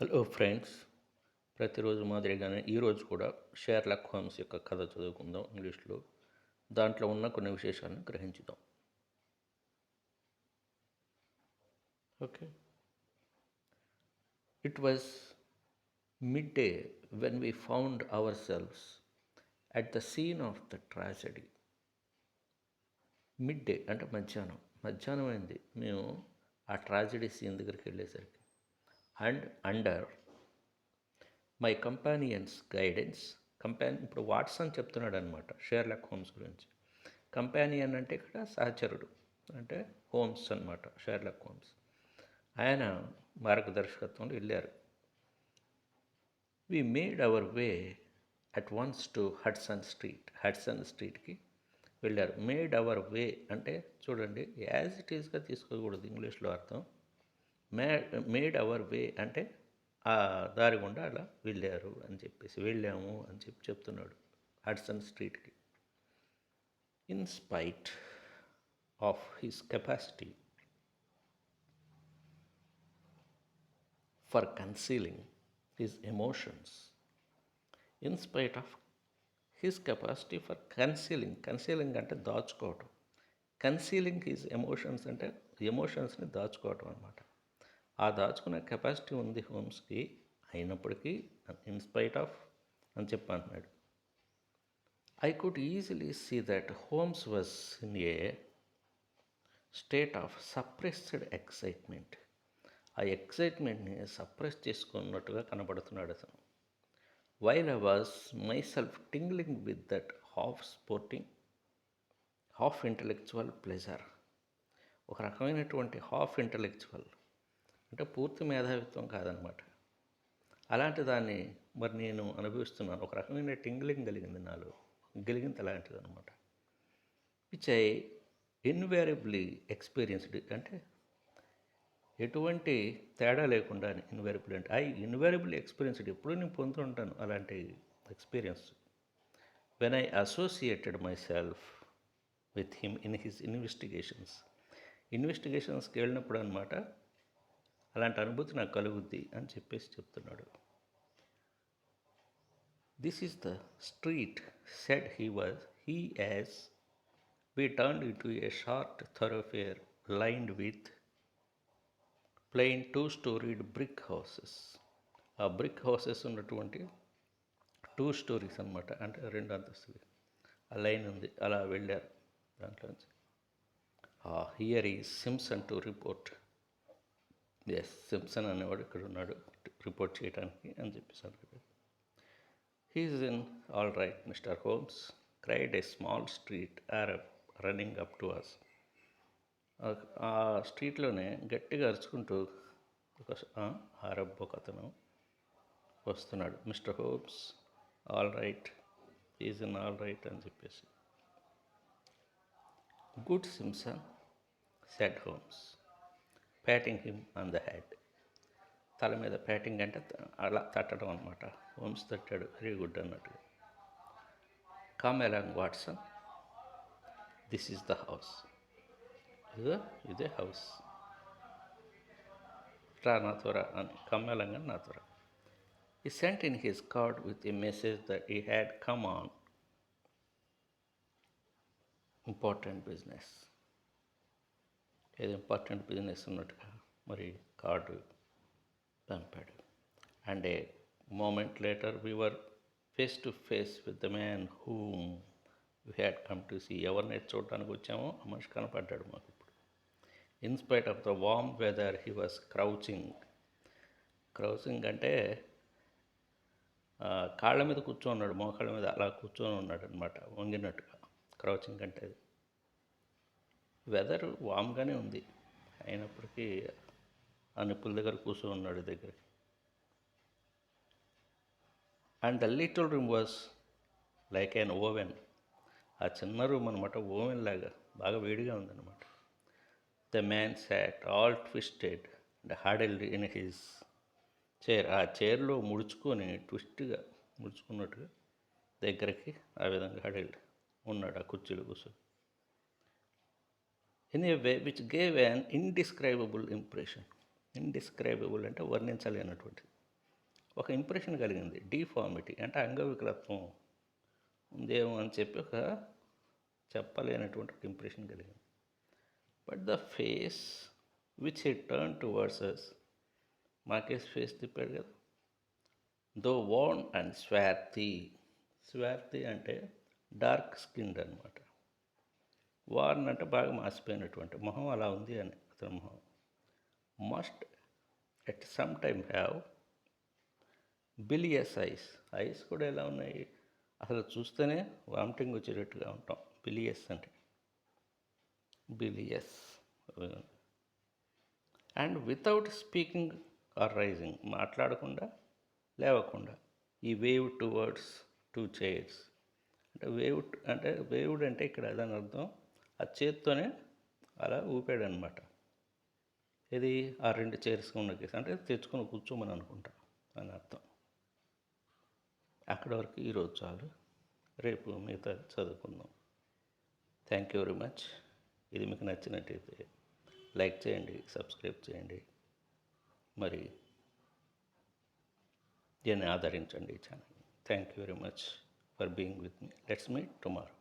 Hello friends ప్రతిరోజు మాదిరిగానే ఈరోజు కూడా షేర్లాక్ హోమ్స్ యొక్క కథ చదువుకుందాం ఇంగ్లీష్లో. దాంట్లో ఉన్న కొన్ని విశేషాలను గ్రహించుదాం. Okay. It was midday when we found ourselves at the scene of the tragedy midday అంటే మధ్యాహ్నం. మధ్యాహ్నం అయింది. మేము ఆ ట్రాజడీ సీన్ దగ్గరికి వెళ్ళేసరికి and under my companion's guidance. కంపాని ఇప్పుడు వాట్సన్ చెప్తున్నాడు అనమాట షేర్లాక్ హోమ్స్ గురించి. కంపానియన్ అంటే ఇక్కడ సహచరుడు అంటే హోమ్స్ అనమాట షేర్లాక్ హోమ్స్. ఆయన మార్గదర్శకత్వంలో వెళ్ళారు. We made our way at once to Hudson Street Hudson స్ట్రీట్కి వెళ్ళారు. మేడ్ అవర్ వే అంటే చూడండి యాజ్ ఇట్ ఈస్గా తీసుకోకూడదు ఇంగ్లీష్లో అర్థం. మే మేడ్ అవర్ వే అంటే ఆ దారి గుండా అలా వెళ్ళారు అని చెప్పేసి వెళ్ళాము అని చెప్పి చెప్తున్నాడు Hudson స్ట్రీట్కి in spite of his capacity for concealing his emotions in spite of his capacity for concealing concealing అంటే దాచుకోవటం. కన్సీలింగ్ హిస్ ఎమోషన్స్ అంటే ఎమోషన్స్ని దాచుకోవటం అనమాట ఆ దాచుకునే కెపాసిటీ ఉంది హోమ్స్కి అయినప్పటికీ ఇన్స్పైట్ ఆఫ్ అని చెప్పి అంటున్నాడు I could easily see that Holmes was in a state of suppressed excitement ఆ ఎక్సైట్మెంట్ని సప్రెస్ చేసుకున్నట్టుగా కనబడుతున్నాడు అతను. While I was myself tingling with that half sporting half intellectual pleasure ఒక రకమైనటువంటి హాఫ్ ఇంటలెక్చువల్ అంటే పూర్తి మేధావిత్వం కాదనమాట. అలాంటి దాన్ని మరి నేను అనుభవిస్తున్నాను. ఒక రకమైన టింగ్లింగ్ కలిగింది నాలో. గెలిగింది అలాంటిది అనమాట విచ్ ఐ ఇన్వేరబుల్లీ ఎక్స్పీరియన్స్డ్ అంటే ఎటువంటి తేడా లేకుండా ఇన్వేరబుల్ అంటే ఐ ఇన్వేరబుల్ ఎక్స్పీరియన్స్డ్ ఎప్పుడు నేను పొందుతుంటాను అలాంటి experience when I associated myself with him in his investigations ఇన్వెస్టిగేషన్స్కి వెళ్ళినప్పుడు అనమాట అలాంటి అనుభూతి నాకు కలుగుద్ది అని చెప్పేసి చెప్తున్నాడు. This is the street said he was he as we turn into a short thoroughfare lined with plain two storied brick houses ఆ బ్రిక్ హౌసెస్ ఉన్నటువంటి టూ స్టోరీస్ అనమాట అంటే రెండు అంతస్తులు. ఆ లైన్ ఉంది అలా వెళ్ళారు దాంట్లోంచి here is Simpson to report yes Simpson అనేవాడు ఇక్కడ ఉన్నాడు రిపోర్ట్ చేయడానికి అని చెప్పేసి he's in all right mister Holmes cried a small street Arab running up to us ఆ స్ట్రీట్లోనే గట్టిగా అరుచుకుంటూ ఒక ఆరబ్ ఒక అతను వస్తున్నాడు. Mister Holmes all right is in all right అని చెప్పేసి. Good Simpson said Holmes patting him on the head తల మీద ప్యాటింగ్ అంటే అలా తట్టడం అనమాట హోమ్స్ తట్టాడు. వెరీ గుడ్ అన్నట్టుగా come along Watson this is the house ఇదో ఇదే హౌస్ రా నా త్వర అని. కమ్ ఎలాంగ్ అని నా త్వర. He sent in his card with a message that he had come on important business ఏదో ఇంపార్టెంట్ బిజినెస్ ఉన్నట్టుగా మరి కార్డు పంపాడు. And a moment later were face to face with the man whom we had come to see ఎవరిని చూడటానికి వచ్చామో? ఆ మనిషి కనపడ్డాడు మాకు ఇప్పుడు. In spite of the warm weather he was crouching crouching అంటే కాళ్ళ మీద కూర్చొని మోకాళ్ళ మీద అలా కూర్చొని ఉన్నాడు అనమాట వంగినట్టుగా. క్రౌచింగ్ అంటే అది. వెదర్ వామ్గానే ఉంది. అయినప్పటికీ ఆ నిప్పుల దగ్గర కూర్చొని ఉన్నాడు దగ్గరికి. And the little room was like an oven ఆ చిన్న రూమ్ అనమాట ఓవెన్ లాగా బాగా వేడిగా ఉందన్నమాట. The man sat all twisted and huddled in his chair ఆ చైర్లో ముడుచుకొని ట్విస్ట్గా ముడుచుకున్నట్టుగా దగ్గరికి ఆ విధంగా హడెల్డ్ ఉన్నాడు ఆ కుర్చీలో కూర్చొని. In a way which gave an indescribable impression indescribable అంటే వర్ణించలేనటువంటి. ఒక ఇంప్రెషన్ కలిగింది. డిఫార్మిటీ అంటే అంగవికలత్వం. ఉందేమో అని చెప్పి ఒక చెప్పలేనటువంటి ఒక ఇంప్రెషన్ కలిగింది. But the face which he turn towards versus మాకేస్ ఫేస్ తిప్పాడు కదా. దో వాన్ అండ్ స్వార్థి స్వార్థి అంటే డార్క్ స్కిన్డ్ అనమాట వార్న్ అంటే బాగా మాసిపోయినటువంటి మొహం అలా ఉంది అని అతని మొహం. Must at some time have bilious eyes eyes కూడా ఎలా ఉన్నాయి? అసలు చూస్తేనే వామిటింగ్ వచ్చేటట్టుగా ఉంటాం. బిలియస్ అంటే. Bilious and without speaking or rising మాట్లాడకుండా లేవకుండా he wave towards two chairs అంటే వేవ్ అంటే వేవ్డ్ అంటే ఇక్కడ అదని అర్థం ఆ చేత్తోనే అలా ఊపాడు అనమాట ఇది ఆ రెండు చైర్స్ ఉన్న కేసు. అంటే తెచ్చుకొని కూర్చోమని అనుకుంటా అని అర్థం. అక్కడి వరకు ఈరోజు చాలు. రేపు మిగతా చదువుకుందాం. థ్యాంక్ యూ వెరీ మచ్ ఇది మీకు నచ్చినట్టయితే లైక్ చేయండి సబ్స్క్రైబ్ చేయండి. మరి దీన్ని ఆదరించండి ఈ channel thank you very much for being with me let's meet tomorrow